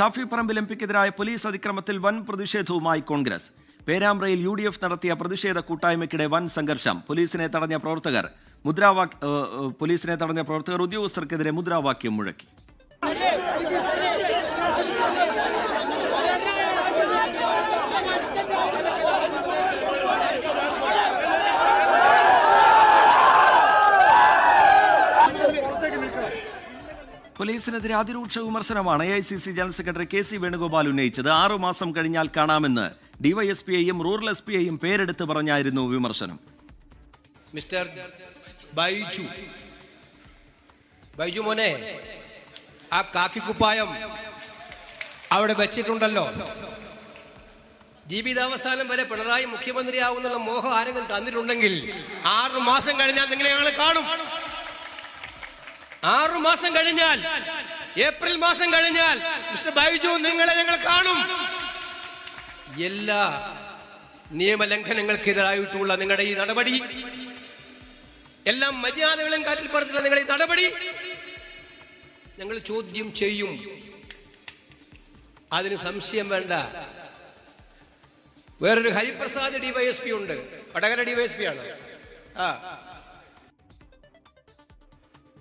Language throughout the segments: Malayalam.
ഷാഫി പറമ്പിൽ എം പിക്കെതിരായ പോലീസ് അതിക്രമത്തിൽ വൻ പ്രതിഷേധവുമായി കോൺഗ്രസ്. പേരാമ്പ്രയിൽ യു ഡി എഫ് നടത്തിയ പ്രതിഷേധ കൂട്ടായ്മയ്ക്കിടെ വൻ സംഘർഷം. പോലീസിനെ തടഞ്ഞ പ്രവർത്തകർ മുദ്രാവാക്യ പോലീസിനെ തടഞ്ഞ പ്രവർത്തകർ ഉദ്യോഗസ്ഥർക്കെതിരെ മുദ്രാവാക്യം മുഴക്കി. പോലീസിനെതിരെ അതിരൂക്ഷ വിമർശനമാണ് A I C C general secretary K C Venugopal ഉന്നയിച്ചത്. ആറു മാസം കഴിഞ്ഞാൽ കാണാമെന്ന് ഡിവൈഎസ്പിയെയും റൂറൽ എസ് പിയെയും പേരെടുത്ത് പറഞ്ഞായിരുന്നു വിമർശനം. മിസ്റ്റർ ബൈജു. ബൈജു മോനെ ആ കാക്കിക്കുപ്പായം അവിടെ വെച്ചിട്ടുണ്ടല്ലോ. ജീവിതാവസാനം വരെ പിണറായി മുഖ്യമന്ത്രിയാവുന്നുള്ള മോഹം ആരെങ്കിലും തന്നിട്ടുണ്ടെങ്കിൽ ആറു മാസം കഴിഞ്ഞാൽ നിങ്ങളെ ഞങ്ങൾ കാണും. ആറു മാസം കഴിഞ്ഞാൽ ഏപ്രിൽ മാസം കഴിഞ്ഞാൽ മിസ്റ്റർ ബൈജു നിങ്ങളെ ഞങ്ങൾ കാണും. എല്ലാ നിയമലംഘനങ്ങൾക്കെതിരായിട്ടുള്ള നിങ്ങളുടെ ഈ നടപടി എല്ലാം മര്യാദകളും കാറ്റിൽ പറത്തില്ല നിങ്ങളുടെ ഈ നടപടി ഞങ്ങൾ ചോദ്യം ചെയ്യും. അതിന് സംശയം വേണ്ട. വേറൊരു ഹരിപ്രസാദ് ഡിവൈഎസ്പി ഉണ്ട്. വടകര ഡിവൈഎസ്പി ആണ് ആ.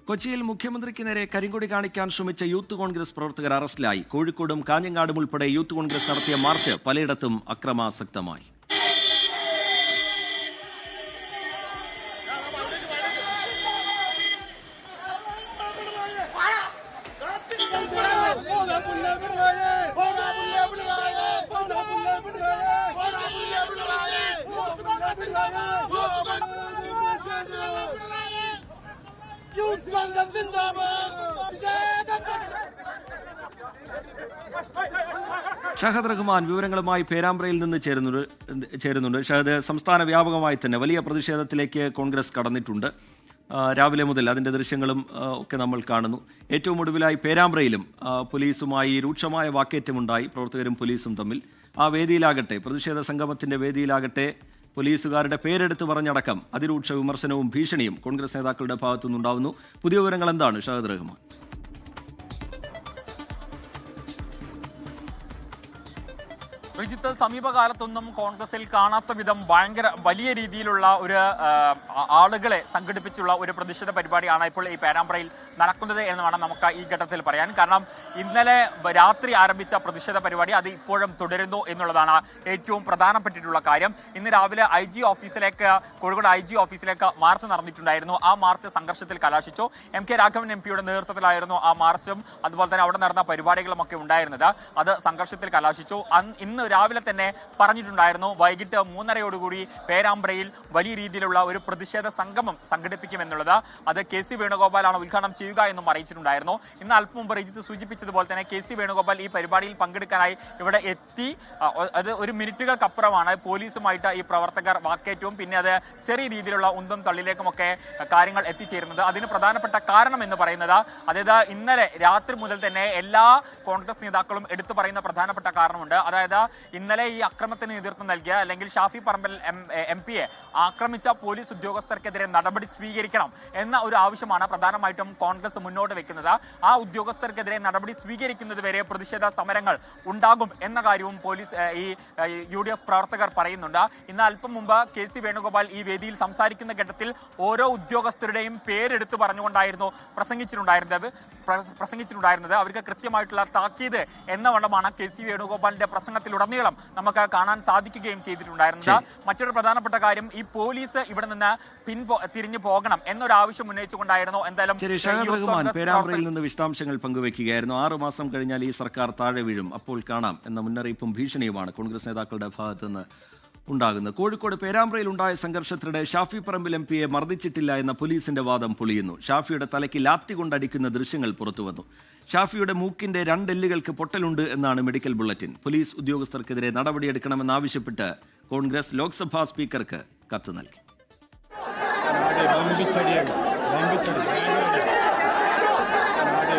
കൊച്ചിയിൽ മുഖ്യമന്ത്രിക്ക് നേരെ കരിങ്കൊടി കാണിക്കാൻ ശ്രമിച്ച യൂത്ത് കോൺഗ്രസ് പ്രവർത്തകർ അറസ്റ്റിലായി. കോഴിക്കോടും കാഞ്ഞങ്ങാടും ഉൾപ്പെടെ യൂത്ത് കോൺഗ്രസ് നടത്തിയ മാർച്ച് പലയിടത്തും അക്രമാസക്തമായി. കോൺഗ്രസ് ഷഹദ് റഹ്മാൻ വിവരങ്ങളുമായി പേരാമ്പ്രയിൽ നിന്ന് ചേരുന്നുണ്ട് ചേരുന്നുണ്ട്. ഷഹദ് സംസ്ഥാന വ്യാപകമായി തന്നെ വലിയ പ്രതിഷേധത്തിലേക്ക് കോൺഗ്രസ് കടന്നിട്ടുണ്ട്. രാവിലെ മുതൽ അതിന്റെ ദൃശ്യങ്ങളും ഒക്കെ നമ്മൾ കാണുന്നു. ഏറ്റവും ഒടുവിലായി പേരാമ്പ്രയിലും പോലീസുമായി രൂക്ഷമായ വാക്കേറ്റമുണ്ടായി. പ്രവർത്തകരും പോലീസും തമ്മിൽ. ആ വേദിയിലാകട്ടെ പ്രതിഷേധ സംഗമത്തിന്റെ വേദിയിലാകട്ടെ പോലീസുകാരുടെ പേരെടുത്ത് പറഞ്ഞടക്കം. അതിരൂക്ഷ വിമർശനവും ഭീഷണിയും കോൺഗ്രസ് നേതാക്കളുടെ ഭാഗത്തുനിന്നുണ്ടാവുന്നു. പുതിയ വിവരങ്ങൾ എന്താണ് ഷഹദ് റഹ്മാൻ? റിജിത്ത് സമീപകാലത്തൊന്നും കോൺഗ്രസിൽ കാണാത്ത വിധം ഭയങ്കര വലിയ രീതിയിലുള്ള ഒരു ആളുകളെ സംഘടിപ്പിച്ചുള്ള ഒരു പ്രതിഷേധ പരിപാടിയാണ് ഇപ്പോൾ ഈ പേരാമ്പ്രയിൽ നടക്കുന്നത് എന്ന് വേണം നമുക്ക് ഈ ഘട്ടത്തിൽ പറയാൻ. കാരണം ഇന്നലെ രാത്രി ആരംഭിച്ച പ്രതിഷേധ പരിപാടി അത് ഇപ്പോഴും തുടരുന്നു എന്നുള്ളതാണ് ഏറ്റവും പ്രധാനപ്പെട്ടിട്ടുള്ള കാര്യം. ഇന്ന് രാവിലെ ഐ ജി ഓഫീസിലേക്ക് കോഴിക്കോട് ഐ ജി ഓഫീസിലേക്ക് മാർച്ച് നടന്നിട്ടുണ്ടായിരുന്നു. ആ മാർച്ച് സംഘർഷത്തിൽ കലാശിച്ചു. എം കെ രാഘവൻ എം പിയുടെ നേതൃത്വത്തിലായിരുന്നു ആ മാർച്ചും അതുപോലെ തന്നെ അവിടെ നടന്ന പരിപാടികളും ഒക്കെ ഉണ്ടായിരുന്നത്. അത് സംഘർഷത്തിൽ കലാശിച്ചു. ഇന്ന് രാവിലെ തന്നെ പറഞ്ഞിട്ടുണ്ടായിരുന്നു. വൈകിട്ട് മൂന്നരയോടുകൂടി പേരാമ്പ്രയിൽ വലിയ രീതിയിലുള്ള ഒരു പ്രതിഷേധ സംഗമം സംഘടിപ്പിക്കുമെന്നുള്ളത്. അത് കെ സി വേണുഗോപാലാണ് ഉദ്ഘാടനം ചെയ്യുക എന്നും അറിയിച്ചിട്ടുണ്ടായിരുന്നു. ഇന്ന് അല്പം മുമ്പ് രജിത്ത് സൂചിപ്പിച്ചതുപോലെ തന്നെ കെ സി വേണുഗോപാൽ ഈ പരിപാടിയിൽ പങ്കെടുക്കാനായി ഇവിടെ എത്തി. അത് ഒരു മിനിറ്റുകൾക്കപ്പുറമാണ് പോലീസുമായിട്ട് ഈ പ്രവർത്തകർ വാക്കേറ്റവും പിന്നെ അത് ചെറിയ രീതിയിലുള്ള ഉന്തും തള്ളിലേക്കുമൊക്കെ കാര്യങ്ങൾ എത്തിച്ചേരുന്നത്. അതിന് പ്രധാനപ്പെട്ട കാരണം എന്ന് പറയുന്നത് അതായത് ഇന്നലെ രാത്രി മുതൽ തന്നെ എല്ലാ കോൺഗ്രസ് നേതാക്കളും എടുത്തു പറയുന്ന പ്രധാനപ്പെട്ട കാരണമുണ്ട്. അതായത് ഇന്നലെ ഈ അക്രമത്തിന് നേതൃത്വം നൽകിയ അല്ലെങ്കിൽ ഷാഫി പറമ്പൽ എം പിയെ ആക്രമിച്ച പോലീസ് ഉദ്യോഗസ്ഥർക്കെതിരെ നടപടി സ്വീകരിക്കണം എന്ന ഒരു ആവശ്യമാണ് പ്രധാനമായിട്ടും കോൺഗ്രസ് മുന്നോട്ട് വെക്കുന്നത്. ആ ഉദ്യോഗസ്ഥർക്കെതിരെ നടപടി സ്വീകരിക്കുന്നത് വരെ പ്രതിഷേധ സമരങ്ങൾ ഉണ്ടാകും എന്ന കാര്യവും പോലീസ് ഈ യു ഡി എഫ് പ്രവർത്തകർ പറയുന്നുണ്ട്. ഇന്ന് അല്പം മുമ്പ് കെ സി വേണുഗോപാൽ ഈ വേദിയിൽ സംസാരിക്കുന്ന ഘട്ടത്തിൽ ഓരോ ഉദ്യോഗസ്ഥരുടെയും പേരെടുത്ത് പറഞ്ഞുകൊണ്ടായിരുന്നു പ്രസംഗിച്ചിട്ടുണ്ടായിരുന്നത്. പ്ര- പ്രസംഗിച്ചിട്ടുണ്ടായിരുന്നത്. അവർക്ക് കൃത്യമായിട്ടുള്ള താക്കീത് എന്ന വണ്ണമാണ് കെ സി വേണുഗോപാലിന്റെ പ്രസംഗത്തിലുടനീളം നമുക്ക് കാണാൻ സാധിക്കുകയും ചെയ്തിട്ടുണ്ടായിരുന്നത് മറ്റൊരു പ്രധാനപ്പെട്ട കാര്യം ഈ പോലീസ് ഇവിടെ നിന്ന് പിൻപോ തിരിഞ്ഞു പോകണം എന്നൊരു ആവശ്യം ഉന്നയിച്ചുകൊണ്ടായിരുന്നു എന്തായാലും പേരാമ്പ്രയിൽ നിന്ന് വിശദാംശങ്ങൾ പങ്കുവെക്കുകയായിരുന്നു. ആറു മാസം കഴിഞ്ഞാൽ ഈ സർക്കാർ താഴെ വീഴും. അപ്പോൾ കാണാം എന്ന മുന്നറിയിപ്പും ഭീഷണിയുമാണ് കോൺഗ്രസ് നേതാക്കളുടെ ഭാഗത്ത് നിന്ന് ഉണ്ടാകുന്നത് കോഴിക്കോട് പേരാമ്പ്രയിൽ ഉണ്ടായ സംഘർഷത്തിനിടെ ഷാഫി പറമ്പിൽ എം പിയെ മർദ്ദിച്ചിട്ടില്ല എന്ന പോലീസിന്റെ വാദം പൊളിയുന്നു. ഷാഫിയുടെ തലയ്ക്ക് ലാത്തി കൊണ്ടടിക്കുന്ന ദൃശ്യങ്ങൾ പുറത്തുവന്നു. ഷാഫിയുടെ മൂക്കിന്റെ രണ്ടെല്ലുകൾക്ക് പൊട്ടലുണ്ട് എന്നാണ് മെഡിക്കൽ ബുള്ളറ്റിൻ. പോലീസ് ഉദ്യോഗസ്ഥർക്കെതിരെ നടപടിയെടുക്കണമെന്നാവശ്യപ്പെട്ട് കോൺഗ്രസ് ലോക്സഭാ സ്പീക്കർക്ക് കത്ത് നൽകി. ബംബിച്ചടിയാണ്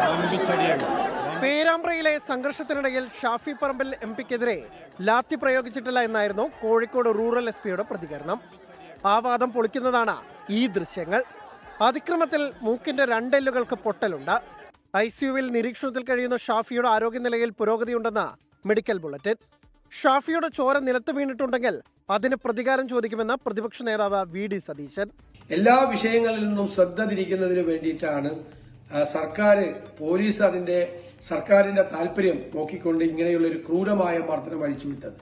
ബംബിച്ചടിയാണ് പേരാമ്പ്രയിലെ സംഘർഷത്തിനിടയിൽ ഷാഫി പറമ്പിൽ എം പിക്കെതിരെ ലാത്തി പ്രയോഗിച്ചിട്ടില്ല എന്നായിരുന്നു കോഴിക്കോട് റൂറൽ എസ് പിയുടെ പ്രതികരണം. ആ വാദം പൊളിക്കുന്നതാണ് ഈ ദൃശ്യങ്ങൾ. അതിക്രമത്തിൽ മൂക്കിന്റെ രണ്ടെല്ലുകൾക്ക് പൊട്ടലുണ്ട്. ഐ സിയുവിൽ നിരീക്ഷണത്തിൽ കഴിയുന്ന ഷാഫിയുടെ ആരോഗ്യനിലയിൽ പുരോഗതിയുണ്ടെന്ന് മെഡിക്കൽ ബുള്ളറ്റിൻ. ഷാഫിയുടെ ചോര നിലത്ത് വീണിട്ടുണ്ടെങ്കിൽ അതിന് പ്രതികാരം ചോദിക്കുമെന്ന് പ്രതിപക്ഷ നേതാവ് വി ഡി സതീശൻ. എല്ലാ വിഷയങ്ങളിൽ നിന്നും ശ്രദ്ധ തിരിക്കുന്നതിന് വേണ്ടിയിട്ടാണ് സർക്കാർ പോലീസ് അതിന്റെ സർക്കാരിന്റെ താല്പര്യം നോക്കിക്കൊണ്ട് ഇങ്ങനെയുള്ള ഒരു ക്രൂരമായ മർദ്ദനം അഴിച്ചുവിട്ടത്.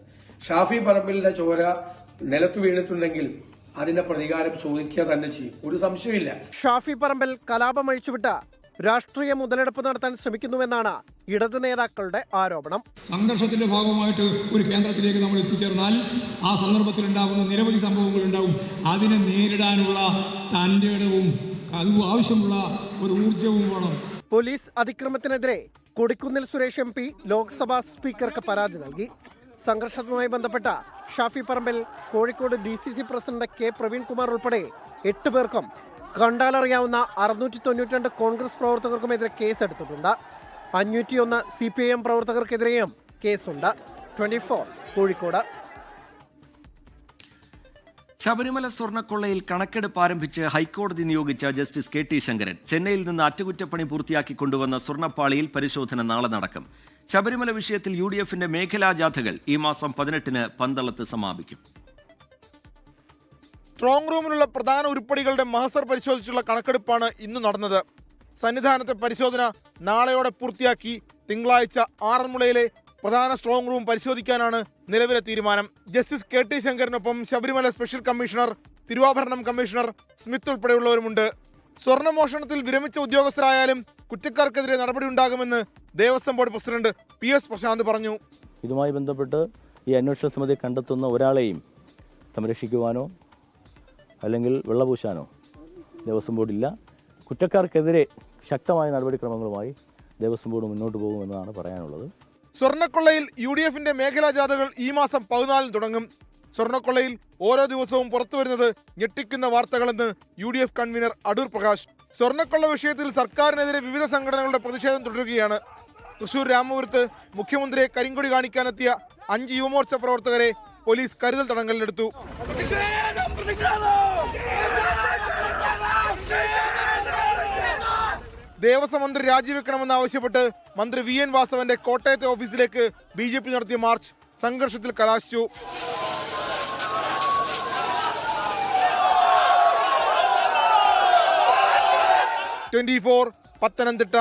ഷാഫി പറമ്പിലിന്റെ ചോര നിലത്ത് വീണിട്ടുണ്ടെങ്കിൽ അതിന്റെ പ്രതികാരം ചോദിക്കുക തന്നെ ചെയ്യും. ഒരു സംശയമില്ല ഷാഫി പറമ്പിൽ കലാപം അഴിച്ചുവിട്ട രാഷ്ട്രീയ മുതലെടുപ്പ് നടത്താൻ ശ്രമിക്കുന്നുവെന്നാണ് ഇടത് നേതാക്കളുടെ ആരോപണം. സംഘർഷത്തിന്റെ ഭാഗമായിട്ട് ഒരു കേന്ദ്രത്തിലേക്ക് നമ്മൾ എത്തിച്ചേർന്നാൽ ആ സന്ദർഭത്തിൽ ഉണ്ടാകുന്ന നിരവധി സംഭവങ്ങൾ ഉണ്ടാവും അതിനെ നേരിടാനുള്ള തന്റെ ഇടവും അതും ആവശ്യമുള്ള ഒരു ഊർജവും പോലീസ് അതിക്രമത്തിനെതിരെ കൊടിക്കുന്നിൽ സുരേഷ് എം പി ലോക്സഭാ സ്പീക്കർക്ക് പരാതി നൽകി. സംഘർഷവുമായി ബന്ധപ്പെട്ട Shafi Parambil Kozhikode D C C president K Praveenkumar ഉൾപ്പെടെ എട്ട് പേർക്കും കണ്ടാലറിയാവുന്ന അറുന്നൂറ്റി തൊണ്ണൂറ്റി രണ്ട് കോൺഗ്രസ് പ്രവർത്തകർക്കുമെതിരെ കേസെടുത്തിട്ടുണ്ട്. അഞ്ഞൂറ്റിയൊന്ന് സി പി ഐ എം പ്രവർത്തകർക്കെതിരെയും കേസുണ്ട്. Twenty four Kozhikode. ശബരിമല സ്വർണക്കൊള്ളയിൽ കണക്കെടുപ്പ് ആരംഭിച്ച് ഹൈക്കോടതി നിയോഗിച്ച ജസ്റ്റിസ് കെ ടി ശങ്കരൻ ചെന്നൈയിൽ നിന്ന് അറ്റകുറ്റപ്പണി പൂർത്തിയാക്കി കൊണ്ടുവന്ന സ്വർണപ്പാളിയിൽ പരിശോധന നാളെ നടക്കും. ശബരിമല വിഷയത്തിൽ യു ഡി എഫിന്റെ മേഖലാ ജാഥകൾ ഈ മാസം പതിനെട്ടിന് പന്തളത്ത് സമാപിക്കും. സ്ട്രോങ് റൂമിലുള്ള പ്രധാന ഉരുപ്പടികളുടെ മഹസർ പരിശോധിച്ചുള്ള കണക്കെടുപ്പാണ് ഇന്ന് നടന്നത്. സന്നിധാനത്തെ പരിശോധന നാളെയോടെ പൂർത്തിയാക്കി തിങ്കളാഴ്ച ആറന്മുളയിലെ പ്രധാന സ്ട്രോങ് റൂം പരിശോധിക്കാനാണ് നിലവിലെ തീരുമാനം. ജസ്റ്റിസ് കെ ടി ശങ്കറിനൊപ്പം ശബരിമല സ്പെഷ്യൽ കമ്മീഷണർ തിരുവാഭരണം കമ്മീഷണർ സ്മിത്ത് ഉൾപ്പെടെയുള്ളവരുമുണ്ട്. സ്വർണമോഷണത്തിൽ വിരമിച്ച ഉദ്യോഗസ്ഥരായാലും കുറ്റക്കാർക്കെതിരെ നടപടി നടപടിയുണ്ടാകുമെന്ന് Devaswom board president P S Prashanth പറഞ്ഞു. ഇതുമായി ബന്ധപ്പെട്ട് ഈ അന്വേഷണ സമിതി കണ്ടെത്തുന്ന ഒരാളെയും സംരക്ഷിക്കുവാനോ അല്ലെങ്കിൽ വെള്ളപൂശാനോ ദേവസ്വം ബോർഡില്ല കുറ്റക്കാർക്കെതിരെ ശക്തമായ നടപടിക്രമങ്ങളുമായി ദേവസ്വം ബോർഡ് മുന്നോട്ട് പോകുമെന്നാണ് പറയാനുള്ളത്. സ്വർണക്കൊള്ളയിൽ യു ഡി എഫിന്റെ മേഖലാ ജാഥകൾ ഈ മാസം പതിനാലിന് തുടങ്ങും. സ്വർണക്കൊള്ളയിൽ ഓരോ ദിവസവും പുറത്തുവരുന്നത് ഞെട്ടിക്കുന്ന വാർത്തകളെന്ന് U D F convener Adoor Prakash. സ്വർണക്കൊള്ള വിഷയത്തിൽ സർക്കാരിനെതിരെ വിവിധ സംഘടനകളുടെ പ്രതിഷേധം തുടരുകയാണ്. തൃശൂർ രാമപുരത്ത് മുഖ്യമന്ത്രിയെ കരിങ്കൊടി കാണിക്കാനെത്തിയ അഞ്ച് യുവമോർച്ച പ്രവർത്തകരെ പോലീസ് കരുതൽ തടങ്കലിലെടുത്തു. ദേവസ്വം മന്ത്രി രാജിവെക്കണമെന്ന് ആവശ്യപ്പെട്ട് മന്ത്രി വി എൻ വാസവന്റെ കോട്ടയത്തെ ഓഫീസിലേക്ക് ബി ജെ പി നടത്തിയ മാർച്ച് സംഘർഷത്തിൽ കലാശിച്ചു. Twenty four Pathanamthitta.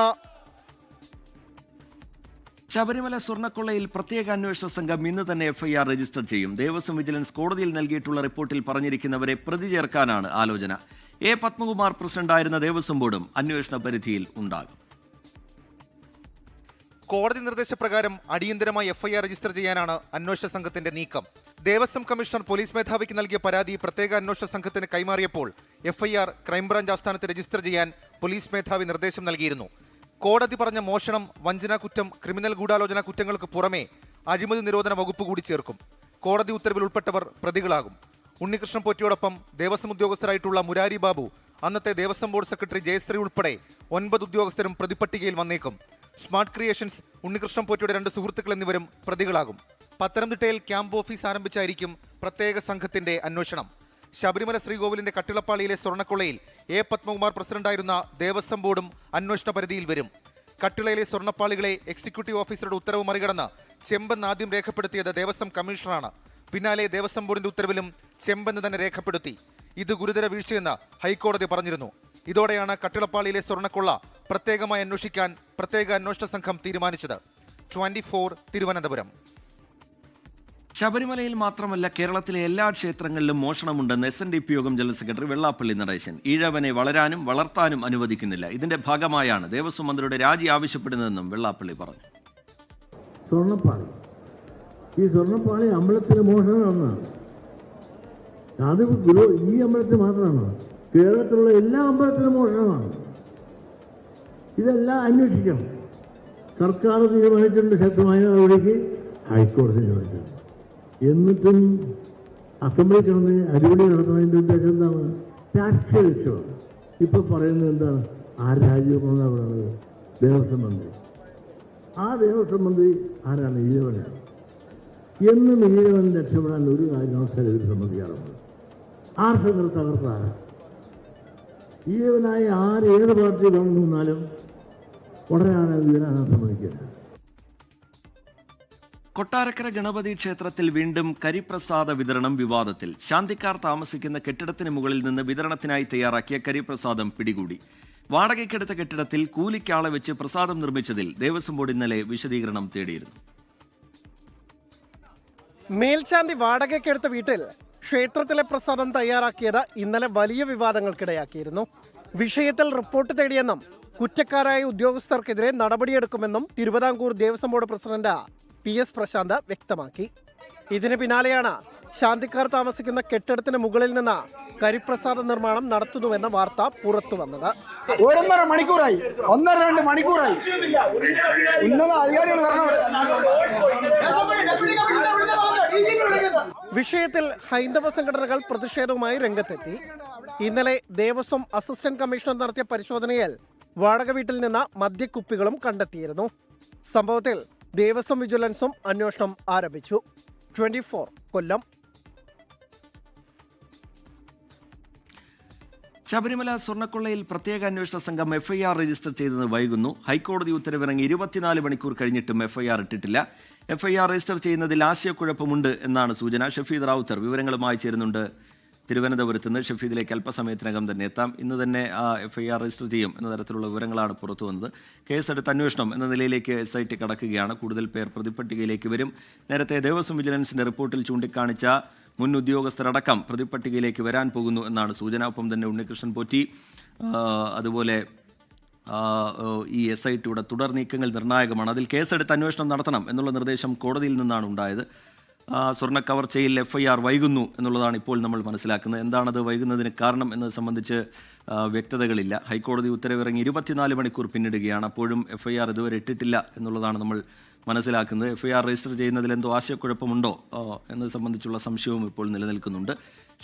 ശബരിമല സ്വർണക്കൊള്ളയിൽ പ്രത്യേക അന്വേഷണ സംഘം ഇന്ന് തന്നെ എഫ്ഐആർ രജിസ്റ്റർ ചെയ്യും. ദേവസ്വം വിജിലൻസ് കോടതിയിൽ നൽകിയിട്ടുള്ള റിപ്പോർട്ടിൽ പറഞ്ഞിരിക്കുന്നവരെ പ്രതി ചേർക്കാനാണ് ആലോചന. എ പത്മകുമാർ പ്രസിഡന്റായിരുന്ന ദേവസ്വം ബോർഡും അന്വേഷണ പരിധിയിൽ ഉണ്ടാകും. കോടതി നിർദ്ദേശപ്രകാരം അടിയന്തരമായി എഫ്ഐആർ രജിസ്റ്റർ ചെയ്യാനാണ് അന്വേഷണ സംഘത്തിന്റെ നീക്കം. ദേവസ്വം കമ്മീഷണർ പോലീസ് മേധാവിക്ക് നൽകിയ പരാതി പ്രത്യേക അന്വേഷണ സംഘത്തിന് കൈമാറിയപ്പോൾ എഫ്ഐആർ ക്രൈംബ്രാഞ്ച് ആസ്ഥാനത്ത് രജിസ്റ്റർ ചെയ്യാൻ പോലീസ് മേധാവി നിർദ്ദേശം നൽകിയിരുന്നു. കോടതി പറഞ്ഞ മോഷണം വഞ്ചന കുറ്റം ക്രിമിനൽ ഗൂഢാലോചന കുറ്റങ്ങൾക്ക് പുറമേ അഴിമതി നിരോധന വകുപ്പ് കൂടി ചേർക്കും. കോടതി ഉത്തരവിൽ ഉൾപ്പെട്ടവർ പ്രതികളാകും. ഉണ്ണികൃഷ്ണൻ പോറ്റിയോടൊപ്പം ദേവസ്വം ഉദ്യോഗസ്ഥരായിട്ടുള്ള മുരാരി ബാബു അന്നത്തെ ദേവസ്വം ബോർഡ് സെക്രട്ടറി ജയശ്രീ ഉൾപ്പെടെ ഒൻപത് ഉദ്യോഗസ്ഥരും പ്രതിപട്ടികയിൽ വന്നേക്കും. സ്മാർട്ട് ക്രിയേഷൻസ് ഉണ്ണികൃഷ്ണൻ പോറ്റിയുടെ രണ്ട് സുഹൃത്തുക്കൾ എന്നിവരും പ്രതികളാകും. പത്തനംതിട്ടയിൽ ക്യാമ്പ് ഓഫീസ് ആരംഭിച്ചായിരിക്കും പ്രത്യേക സംഘത്തിന്റെ അന്വേഷണം. ശബരിമല ശ്രീകോവിലിന്റെ കട്ടിളപ്പാളിയിലെ സ്വർണക്കൊള്ളയിൽ എ പത്മകുമാർ പ്രസിഡന്റായിരുന്ന ദേവസ്വം ബോർഡും അന്വേഷണ പരിധിയിൽ വരും. കട്ടിളയിലെ സ്വർണപ്പാളികളെ എക്സിക്യൂട്ടീവ് ഓഫീസറുടെ ഉത്തരവ് മറികടന്ന് ചെമ്പൻ ആദ്യം രേഖപ്പെടുത്തിയത് ദേവസ്വം കമ്മീഷണറാണ്. പിന്നാലെ ദേവസ്വം ബോർഡിന്റെ ഉത്തരവിലും ചെമ്പെന്ന് തന്നെ രേഖപ്പെടുത്തി. ഇത് ഗുരുതര വീഴ്ചയെന്ന് ഹൈക്കോടതി പറഞ്ഞിരുന്നു. ഇതോടെയാണ് കട്ടിളപ്പാളിയിലെ സ്വർണക്കൊള്ള പ്രത്യേകമായി അന്വേഷിക്കാൻ പ്രത്യേക അന്വേഷണ സംഘം തീരുമാനിച്ചത്. ട്വന്റി തിരുവനന്തപുരം. ശബരിമലയിൽ മാത്രമല്ല കേരളത്തിലെ എല്ലാ ക്ഷേത്രങ്ങളിലും മോഷണമുണ്ടെന്ന് S N D P Yogam general secretary Vellappally Natesan. ഈഴവനെ വളരാനും വളർത്താനും അനുവദിക്കുന്നില്ല. ഇതിന്റെ ഭാഗമായാണ് ദേവസ്വം മന്ത്രിയുടെ രാജി ആവശ്യപ്പെടുന്നതെന്നും വെള്ളാപ്പള്ളി പറഞ്ഞു. സ്വർണപ്പാളി. ഈ സ്വർണപ്പാളി അമ്പലത്തിലെ മോഷണമാണ് അത് ഈ അമ്പലത്തിൽ മാത്രമാണ്. കേരളത്തിലുള്ള എല്ലാ അമ്പലത്തിലും മോഷണമാണ്. ഇതെല്ലാം അന്വേഷിക്കണം. സർക്കാർ തീരുമാനിച്ചിട്ടുണ്ട് ശക്തമായ നടപടിക്ക്. ഹൈക്കോടതി തീരുമാനിച്ചിട്ടുണ്ട്. എന്നിട്ടും അസംബ്ലി കിടന്ന് അടിപൊളി നടത്തുന്നതിന്റെ ഉദ്ദേശം എന്താണ്? രാഷ്ട്രീയ ലക്ഷ്യമാണ് ഇപ്പൊ പറയുന്നത് എന്താണ്? ആ രാജ്യമെന്നാണ് പറയുന്നത് ദേവസ്വം മന്ത്രി. ആ ദേവസ്വം മന്ത്രി ആരാണ്? ഈഴവനാണ്. എന്നും ഈഴവൻ രക്ഷപ്പെടാൻ ഒരു കാര്യം സംബന്ധിക്കാറുണ്ട് സമ്മതിക്കാറുണ്ട്. ആർഷങ്ങൾ തകർത്താറ ഈഴവനായ ആര് ഏത് പാർട്ടി വന്നു നിന്നാലും ഉടനെ ആരും ഇതിനാകാൻ സമ്മതിക്കില്ല കൊട്ടാരക്കര ഗണപതി ക്ഷേത്രത്തിൽ വീണ്ടും കരിപ്രസാദ വിതരണം വിവാദത്തിൽ. ശാന്തിക്കാർ താമസിക്കുന്ന കെട്ടിടത്തിന് മുകളിൽ നിന്ന് വിതരണത്തിനായി തയ്യാറാക്കിയ കരിപ്രസാദം പിടികൂടി. വാടകയ്ക്കെടുത്ത കെട്ടിടത്തിൽ കൂലിക്കാളെ വെച്ച് പ്രസാദം നിർമ്മിച്ചതിൽ ദേവസ്വം ബോർഡ് ഇന്നലെ വിശദീകരണം തേടിയിരുന്നു. മേൽശാന്തി വാടകയ്ക്കെടുത്ത വീട്ടിൽ ക്ഷേത്രത്തിലെ പ്രസാദം തയ്യാറാക്കിയത് ഇന്നലെ വലിയ വിവാദങ്ങൾക്കിടയാക്കിയിരുന്നു. വിഷയത്തിൽ റിപ്പോർട്ട് തേടിയെന്നും കുറ്റക്കാരായ ഉദ്യോഗസ്ഥർക്കെതിരെ നടപടിയെടുക്കുമെന്നും Thiruvithamkoor Devaswom board president P S Prashanth വ്യക്തമാക്കി. ഇതിന് പിന്നാലെയാണ് ശാന്തിക്കാർ താമസിക്കുന്ന കെട്ടിടത്തിന് മുകളിൽ നിന്ന് കരിപ്രസാദ നിർമ്മാണം നടത്തുന്നുവെന്ന വാർത്ത പുറത്തു വന്നത്. ഒരൊന്നര മണിക്കൂറായി. ഒന്നര രണ്ട് മണിക്കൂറായി. ഉന്നത അധികാരികൾ വിഷയത്തിൽ ഹൈന്ദവ സംഘടനകൾ പ്രതിഷേധവുമായി രംഗത്തെത്തി. ഇന്നലെ ദേവസ്വം അസിസ്റ്റന്റ് കമ്മീഷണർ നടത്തിയ പരിശോധനയിൽ വാടക വീട്ടിൽ നിന്ന് മദ്യക്കുപ്പികളും കണ്ടെത്തിയിരുന്നു. സംഭവത്തിൽ ദേവസ്വം വിജിലൻസും അന്വേഷണം ആരംഭിച്ചു. ട്വന്റി കൊല്ലം. ശബരിമല സ്വർണക്കൊള്ളയിൽ പ്രത്യേക അന്വേഷണ സംഘം എഫ്ഐആർ രജിസ്റ്റർ ചെയ്തത് വൈകുന്നു. ഹൈക്കോടതി ഉത്തരവിറങ്ങി ഇരുപത്തിനാല് മണിക്കൂർ കഴിഞ്ഞിട്ടും എഫ്ഐആർ ഇട്ടിട്ടില്ല. എഫ്ഐആർ രജിസ്റ്റർ ചെയ്യുന്നതിൽ ആശയക്കുഴപ്പമുണ്ട് എന്നാണ് സൂചന. ഷഫീദ് റാവുത്തർ വിവരങ്ങളുമായി ചേരുന്നുണ്ട്. തിരുവനന്തപുരത്ത് നിന്ന് ഷഫീദിലേക്ക് അല്പസമയത്തിനകം തന്നെ എത്താം. ഇന്ന് തന്നെ ആ എഫ് ഐ ആർ രജിസ്റ്റർ ചെയ്യും എന്ന തരത്തിലുള്ള വിവരങ്ങളാണ് പുറത്തു വന്നത്. കേസെടുത്ത് അന്വേഷണം എന്ന നിലയിലേക്ക് എസ് ഐ ടി കടക്കുകയാണ്. കൂടുതൽ പേർ പ്രതിപട്ടികയിലേക്ക് വരും. നേരത്തെ ദേവസ്വം വിജിലൻസിന്റെ റിപ്പോർട്ടിൽ ചൂണ്ടിക്കാണിച്ച മുൻ ഉദ്യോഗസ്ഥരടക്കം പ്രതിപട്ടികയിലേക്ക് വരാൻ പോകുന്നു എന്നാണ് സൂചന. ഒപ്പം തന്നെ ഉണ്ണികൃഷ്ണൻ പോറ്റി അതുപോലെ ഈ എസ് ഐ ടിയുടെ തുടർ നീക്കങ്ങൾ നിർണായകമാണ്. അതിൽ കേസെടുത്ത് അന്വേഷണം നടത്തണം എന്നുള്ള നിർദ്ദേശം കോടതിയിൽ നിന്നാണ് ഉണ്ടായത്. സ്വർണ കവർച്ചയിൽ എഫ് ഐ ആർ വൈകുന്നു എന്നുള്ളതാണ് ഇപ്പോൾ നമ്മൾ മനസ്സിലാക്കുന്നത്. എന്താണത് വൈകുന്നതിന് കാരണം എന്നത് സംബന്ധിച്ച് വ്യക്തതകളില്ല. ഹൈക്കോടതി ഉത്തരവിറങ്ങി ഇരുപത്തിനാല് മണിക്കൂർ പിന്നിടുകയാണ്. അപ്പോഴും എഫ് ഐ ആർ ഇതുവരെ ഇട്ടിട്ടില്ല എന്നുള്ളതാണ് നമ്മൾ മനസ്സിലാക്കുന്നത്. എഫ് ഐ ആർ രജിസ്റ്റർ ചെയ്യുന്നതിൽ എന്തോ ആശയക്കുഴപ്പമുണ്ടോ എന്നത് സംബന്ധിച്ചുള്ള സംശയവും ഇപ്പോൾ നിലനിൽക്കുന്നുണ്ട്.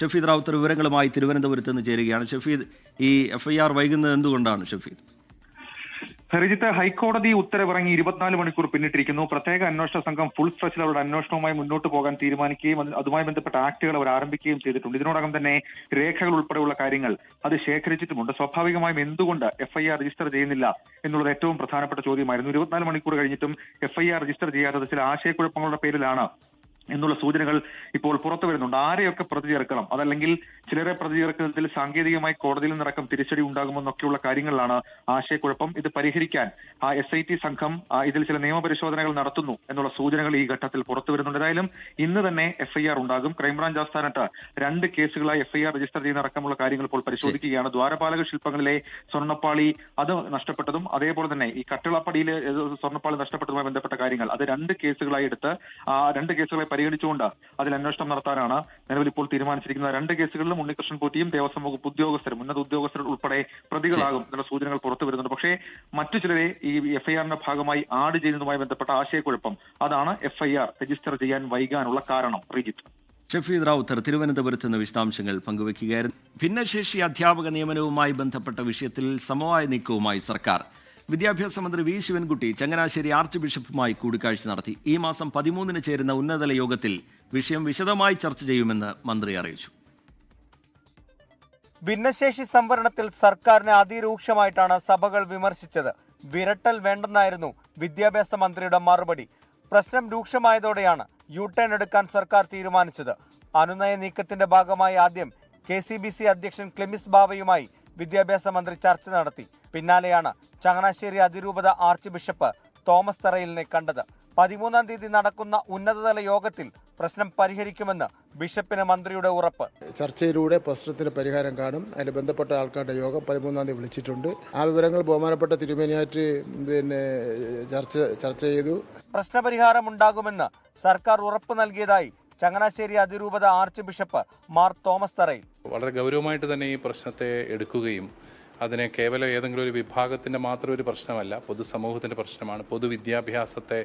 ഷഫീദ് റാവുത്തർ വിവരങ്ങളുമായി തിരുവനന്തപുരത്ത് നിന്ന് ചേരുകയാണ്. ഷഫീദ് ഈ എഫ് ഐ ആർ വൈകുന്നത് എന്തുകൊണ്ടാണ് ഷഫീദ്? ഹരിജിത്ത് ഹൈക്കോടതി ഉത്തരവിറങ്ങി ഇരുപത്തിനാല് മണിക്കൂർ പിന്നിട്ടിരിക്കുന്നു. പ്രത്യേക അന്വേഷണ സംഘം ഫുൾ സ്ട്രെച്ചിൽ അവരുടെ അന്വേഷണവുമായി മുന്നോട്ട് പോകാൻ തീരുമാനിക്കുകയും അതുമായി ബന്ധപ്പെട്ട ആക്ടുകൾ അവർ ആരംഭിക്കുകയും ചെയ്തിട്ടുണ്ട്. ഇതിനോടകം തന്നെ രേഖകൾ ഉൾപ്പെടെയുള്ള കാര്യങ്ങൾ അത് ശേഖരിച്ചിട്ടുമുണ്ട്. സ്വാഭാവികമായും എന്തുകൊണ്ട് എഫ്ഐആർ രജിസ്റ്റർ ചെയ്യുന്നില്ല എന്നുള്ളത് ഏറ്റവും പ്രധാനപ്പെട്ട ചോദ്യമായിരുന്നു. ഇരുപത്തിനാല് മണിക്കൂർ കഴിഞ്ഞിട്ടും എഫ്ഐആർ രജിസ്റ്റർ ചെയ്യാത്തത് ചില ആശയക്കുഴപ്പങ്ങളുടെ പേരിലാണ് എന്നുള്ള സൂചനകൾ ഇപ്പോൾ പുറത്തു വരുന്നുണ്ട്. ആരെയൊക്കെ പ്രതി ചേർക്കണം? അതല്ലെങ്കിൽ ചിലരെ പ്രതി ചേർക്കുന്നതിൽ സാങ്കേതികമായി കോടതിയിൽ നിന്നിറക്കം തിരിച്ചടി ഉണ്ടാകുമെന്നൊക്കെയുള്ള കാര്യങ്ങളിലാണ് ആശയക്കുഴപ്പം. ഇത് പരിഹരിക്കാൻ ആ എസ് ഐ ടി സംഘം ഇതിൽ ചില നിയമപരിശോധനകൾ നടത്തുന്നു എന്നുള്ള സൂചനകൾ ഈ ഘട്ടത്തിൽ പുറത്തു വരുന്നുണ്ട്. ഏതായാലും ഇന്ന് തന്നെ എഫ്ഐആർ ഉണ്ടാകും. ക്രൈംബ്രാഞ്ച് ആസ്ഥാനത്ത് രണ്ട് കേസുകളായി എഫ്ഐആർ രജിസ്റ്റർ ചെയ്യുന്ന അടക്കമുള്ള കാര്യങ്ങൾ ഇപ്പോൾ പരിശോധിക്കുകയാണ്. ദ്വാരപാലക ശില്പങ്ങളിലെ സ്വർണപ്പാളി അത് നഷ്ടപ്പെട്ടതും അതേപോലെ തന്നെ ഈ കട്ടിളപ്പടിയിലെ സ്വർണപ്പാളി നഷ്ടപ്പെട്ടതുമായി ബന്ധപ്പെട്ട കാര്യങ്ങൾ അത് രണ്ട് കേസുകളായി എടുത്ത് ആ രണ്ട് കേസുകളെ പരിഗണിച്ചുകൊണ്ട് അതിൽ അന്വേഷണം നടത്താനാണ് നിലവിൽ ഇപ്പോൾ തീരുമാനിച്ചിരിക്കുന്നത്. രണ്ട് കേസുകളിലും ഉണ്ണികൃഷ്ണൻ പോറ്റിയും ദേവസ്വം വകുപ്പ് ഉദ്യോഗസ്ഥരും ഉന്നത ഉദ്യോഗസ്ഥർ ഉൾപ്പെടെ പ്രതികളാകും എന്നുള്ള സൂചനകൾ പുറത്തു വരുന്നുണ്ട്. പക്ഷേ മറ്റു ചിലരെ ഈ എഫ്ഐആറിന്റെ ഭാഗമായി ആഡ് ചെയ്യുന്നതുമായി ബന്ധപ്പെട്ട ആശയക്കുഴപ്പം അതാണ് എഫ്ഐആർ രജിസ്റ്റർ ചെയ്യാൻ വൈകാനുള്ള കാരണം. റിജിത്ത്. ഷഫീദ് റാവുത്തർ തിരുവനന്തപുരത്ത് നിന്ന് വിശദാംശങ്ങൾ പങ്കുവയ്ക്കുകയായിരുന്നു. ഭിന്നശേഷി അധ്യാപക നിയമനവുമായി ബന്ധപ്പെട്ട വിഷയത്തിൽ സമവായ നീക്കവുമായി സർക്കാർ വിദ്യാഭ്യാസ മന്ത്രി വി ശിവൻകുട്ടി ചങ്ങനാശ്ശേരി ആർച്ച് ബിഷപ്പുമായി കൂടിക്കാഴ്ച നടത്തി. ഈ മാസം പതിമൂന്നിന് ചേരുന്ന ഉന്നതതല യോഗത്തിൽ വിഷയം വിശദമായി ചർച്ച ചെയ്യുമെന്ന് മന്ത്രി അറിയിച്ചു. ഭിന്നശേഷി സംവരണത്തിൽ സർക്കാരിനെ അതിരൂക്ഷമായിട്ടാണ് സഭകൾ വിമർശിച്ചത്. വിരട്ടൽ വേണ്ടെന്നായിരുന്നു വിദ്യാഭ്യാസ മന്ത്രിയുടെ മറുപടി. പ്രശ്നം രൂക്ഷമായതോടെയാണ് യു ടേൺ എടുക്കാൻ സർക്കാർ തീരുമാനിച്ചത്. അനുനയ നീക്കത്തിന്റെ ഭാഗമായി ആദ്യം കെ സി ബി സി അധ്യക്ഷൻ ക്ലെമിസ് ബാവയുമായി വിദ്യാഭ്യാസ മന്ത്രി ചർച്ച നടത്തി. പിന്നാലെയാണ് ചങ്ങനാശ്ശേരി അതിരൂപത ആർച്ച് ബിഷപ്പ് തോമസ് തറയിലിനെ കണ്ടത്. പതിമൂന്നാം തീയതി നടക്കുന്ന ഉന്നതതല യോഗത്തിൽ പ്രശ്നം പരിഹരിക്കുമെന്ന് ബിഷപ്പിന് മന്ത്രിയുടെ ഉറപ്പ്. ചർച്ചയിലൂടെ പ്രശ്നത്തിന് പരിഹാരം കാണും. അതിന് ബന്ധപ്പെട്ട ആൾക്കാരുടെ യോഗം പതിമൂന്നാം തീയതി വിളിച്ചിട്ടുണ്ട്. ആ വിവരങ്ങൾ ബഹുമാനപ്പെട്ട തിരുമേനിയായിട്ട് പിന്നെ ചർച്ച ചർച്ച ചെയ്തു. പ്രശ്നപരിഹാരം ഉണ്ടാകുമെന്ന് സർക്കാർ ഉറപ്പ് നൽകിയതായി ചങ്ങനാശ്ശേരി അതിരൂപത ആർച്ച് ബിഷപ്പ് മാർ തോമസ് തറയിൽ. വളരെ ഗൗരവമായിട്ട് തന്നെ ഈ പ്രശ്നത്തെ എടുക്കുകയും അതിനെ കേവലം ഏതെങ്കിലും ഒരു വിഭാഗത്തിന്റെ മാത്രം ഒരു പ്രശ്നമല്ല പൊതുസമൂഹത്തിന്റെ പ്രശ്നമാണ്. പൊതുവിദ്യാഭ്യാസത്തെ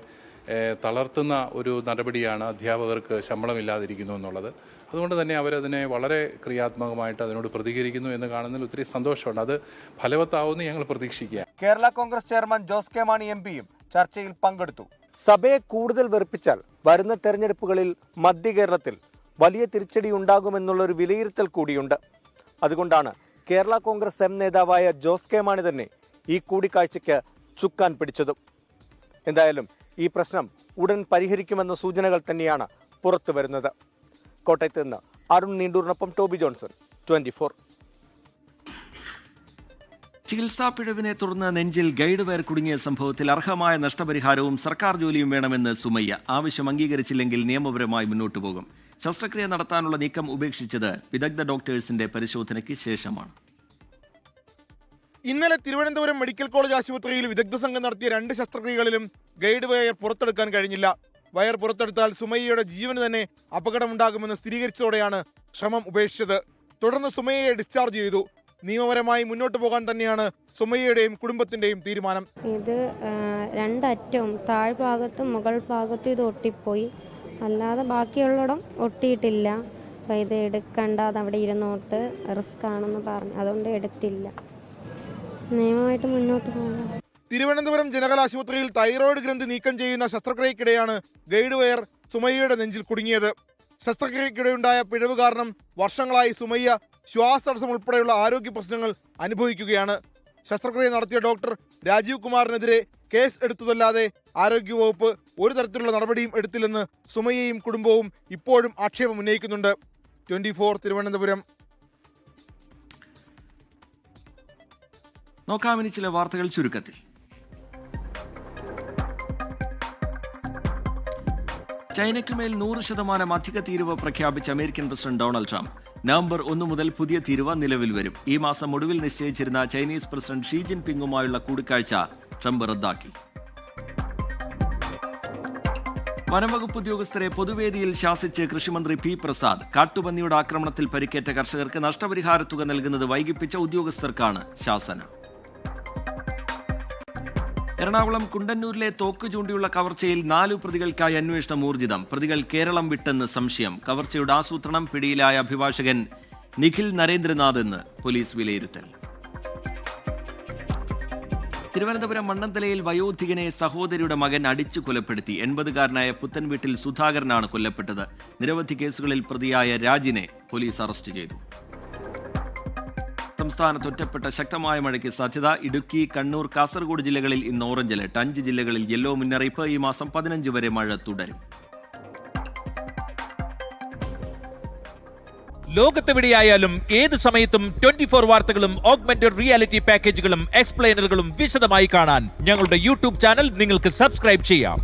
തളർത്തുന്ന ഒരു നടപടിയാണ് അധ്യാപകർക്ക് ശമ്പളമില്ലാതിരിക്കുന്നു എന്നുള്ളത്. അതുകൊണ്ട് തന്നെ അവരതിനെ വളരെ ക്രിയാത്മകമായിട്ട് അതിനോട് പ്രതികരിക്കുന്നു എന്ന് കാണുന്നതിൽ ഒത്തിരി സന്തോഷമുണ്ട്. അത് ഫലവത്താവുമെന്ന് ഞങ്ങൾ പ്രതീക്ഷിക്കുക Kerala Congress chairman Jose K Mani M പിയും ചർച്ചയിൽ പങ്കെടുത്തു. സഭയെ കൂടുതൽ വെറുപ്പിച്ചാൽ വരുന്ന തെരഞ്ഞെടുപ്പുകളിൽ മധ്യ കേരളത്തിൽ വലിയ തിരിച്ചടി ഉണ്ടാകുമെന്നുള്ളൊരു വിലയിരുത്തൽ കൂടിയുണ്ട്. അതുകൊണ്ടാണ് കേരള കോൺഗ്രസ് എം നേതാവായ ജോസ് കെ മാണി തന്നെ ഈ കൂടിക്കാഴ്ചയ്ക്ക് ചുക്കാൻ പിടിച്ചതും. എന്തായാലും ഈ പ്രശ്നം ഉടൻ പരിഹരിക്കുമെന്ന സൂചനകൾ തന്നെയാണ് പുറത്തു വരുന്നത്. കോട്ടയത്ത് നിന്ന് അരുൺ നീണ്ടൂറിനൊപ്പം ടോബി ജോൺസൺ ട്വന്റി ഫോർ. ചികിത്സാ പിഴവിനെ തുടർന്ന് നെഞ്ചിൽ ഗൈഡ് വയർ കുടുങ്ങിയ സംഭവത്തിൽ അർഹമായ നഷ്ടപരിഹാരവും സർക്കാർ ജോലിയും വേണമെന്ന് സുമയ്യ. ആവശ്യം അംഗീകരിച്ചില്ലെങ്കിൽ നിയമപരമായി മുന്നോട്ടു പോകും. ശസ്ത്രക്രിയ നടത്താനുള്ള നീക്കം ഉപേക്ഷിച്ചത് വിദഗ്ധ ഡോക്ടേഴ്സിന്റെ പരിശോധനയ്ക്ക് ശേഷമാണ്. ഇന്നലെ തിരുവനന്തപുരം മെഡിക്കൽ കോളേജ് ആശുപത്രിയിൽ വിദഗ്ധ സംഘം നടത്തിയ രണ്ട് ശസ്ത്രക്രിയകളിലും ഗൈഡ് വയർ പുറത്തെടുക്കാൻ കഴിഞ്ഞില്ല. വയർ പുറത്തെടുത്താൽ സുമയ്യയുടെ ജീവന് തന്നെ അപകടമുണ്ടാകുമെന്ന് സ്ഥിരീകരിച്ചതോടെയാണ് ശ്രമം ഉപേക്ഷിച്ചത്. തുടർന്ന് സുമയ്യയെ ഡിസ്ചാർജ് ചെയ്തു. നിയമപരമായി മുന്നോട്ട് പോകാൻ തന്നെയാണ് സുമയ്യയുടെയും കുടുംബത്തിന്റെയും തീരുമാനം. ഇത് രണ്ടറ്റവും താഴ്ഭാഗത്തും മുകൾ ഭാഗത്തും ഇത് ഒട്ടിപ്പോയി. അല്ലാതെ ബാക്കിയുള്ളിടം ഒട്ടിയിട്ടില്ല. അപ്പം ഇത് എടുക്കണ്ട അത് അവിടെ ഇരുന്നോട്ട് റിസ്ക് ആണെന്ന് പറഞ്ഞു. അതുകൊണ്ട് എടുത്തില്ല. നിയമമായിട്ട് മുന്നോട്ട് പോകണം. തിരുവനന്തപുരം ജനറൽ ആശുപത്രിയിൽ തൈറോയ്ഡ് ഗ്രന്ഥി നീക്കം ചെയ്യുന്ന ശസ്ത്രക്രിയക്കിടെയാണ് ഗൈഡ് വയർ സുമയ്യയുടെ നെഞ്ചിൽ കുടുങ്ങിയത്. ശസ്ത്രക്രിയക്കിടെയുണ്ടായ പിഴവ് കാരണം വർഷങ്ങളായി സുമയ്യ ശ്വാസതടസ്സം ഉൾപ്പെടെയുള്ള ആരോഗ്യ പ്രശ്നങ്ങൾ അനുഭവിക്കുകയാണ്. ശസ്ത്രക്രിയ നടത്തിയ ഡോക്ടർ രാജീവ് കുമാറിനെതിരെ കേസ് എടുത്തതല്ലാതെ ആരോഗ്യവകുപ്പ് ഒരു തരത്തിലുള്ള നടപടിയും എടുത്തില്ലെന്ന് സുമയ്യയും കുടുംബവും ഇപ്പോഴും ആക്ഷേപം ഉന്നയിക്കുന്നുണ്ട്. ട്വന്റി തിരുവനന്തപുരം. നോക്കാമിനി ചില വാർത്തകൾ ചുരുക്കത്തിൽ. ചൈനയ്ക്കുമേൽ നൂറ് ശതമാനം അധിക തീരുവ പ്രഖ്യാപിച്ച American president Donald Trump. November ഒന്നു മുതൽ പുതിയ തീരുവ നിലവിൽ വരും. ഈ മാസം ഒടുവിൽ നിശ്ചയിച്ചിരുന്ന ചൈനീസ് പ്രസിഡന്റ് ഷീ ജിൻ പിങ്ങുമായുള്ള കൂടിക്കാഴ്ച ട്രംപ് റദ്ദാക്കി. വനംവകുപ്പ് ഉദ്യോഗസ്ഥരെ പൊതുവേദിയിൽ ശാസിച്ച് കൃഷിമന്ത്രി പി പ്രസാദ് കാട്ടുപന്നിയുടെ ആക്രമണത്തിൽ പരിക്കേറ്റ കർഷകർക്ക് നഷ്ടപരിഹാര തുക നൽകുന്നത് വൈകിപ്പിച്ച ഉദ്യോഗസ്ഥർക്കാണ് ശാസന. എറണാകുളം കുണ്ടന്നൂരിലെ തോക്ക് ചൂണ്ടിയുള്ള കവർച്ചയിൽ നാലു പ്രതികൾക്കായി അന്വേഷണം ഊർജിതം. പ്രതികൾ കേരളം വിട്ടെന്ന് സംശയം. കവർച്ചയുടെ ആസൂത്രണം പിടിയിലായ അഭിഭാഷകൻ നിഖിൽ നരേന്ദ്രനാഥ് എന്ന് പോലീസ് വിലയിരുത്തൽ. തിരുവനന്തപുരം മണ്ണന്തലയിൽ വയോധികനെ സഹോദരിയുടെ മകൻ അടിച്ചു കൊലപ്പെടുത്തി. എൺപതുകാരനായ പുത്തൻ വീട്ടിൽ സുധാകരനാണ് കൊല്ലപ്പെട്ടത്. നിരവധി കേസുകളിൽ പ്രതിയായ രാജിനെ പോലീസ് അറസ്റ്റ് ചെയ്തു. സംസ്ഥാനത്ത് ഒറ്റപ്പെട്ട ശക്തമായ മഴയ്ക്ക് സാധ്യത. ഇടുക്കി കണ്ണൂർ കാസർഗോഡ് ജില്ലകളിൽ ഇന്ന് ഓറഞ്ച് അലർട്ട് അഞ്ച് ജില്ലകളിൽ യെല്ലോ മുന്നറിയിപ്പ്. ഈ മാസം പതിനഞ്ച് വരെ മഴ തുടരും. ലോകത്തെവിടെയായാലും ഏത് സമയത്തും ട്വന്റി ഫോർ വാർത്തകളും ഓഗ്മെന്റഡ് റിയാലിറ്റി പാക്കേജുകളും എക്സ്പ്ലെയിനറുകളും വിശദമായി കാണാൻ ഞങ്ങളുടെ യൂട്യൂബ് ചാനൽ നിങ്ങൾക്ക് സബ്സ്ക്രൈബ് ചെയ്യാം.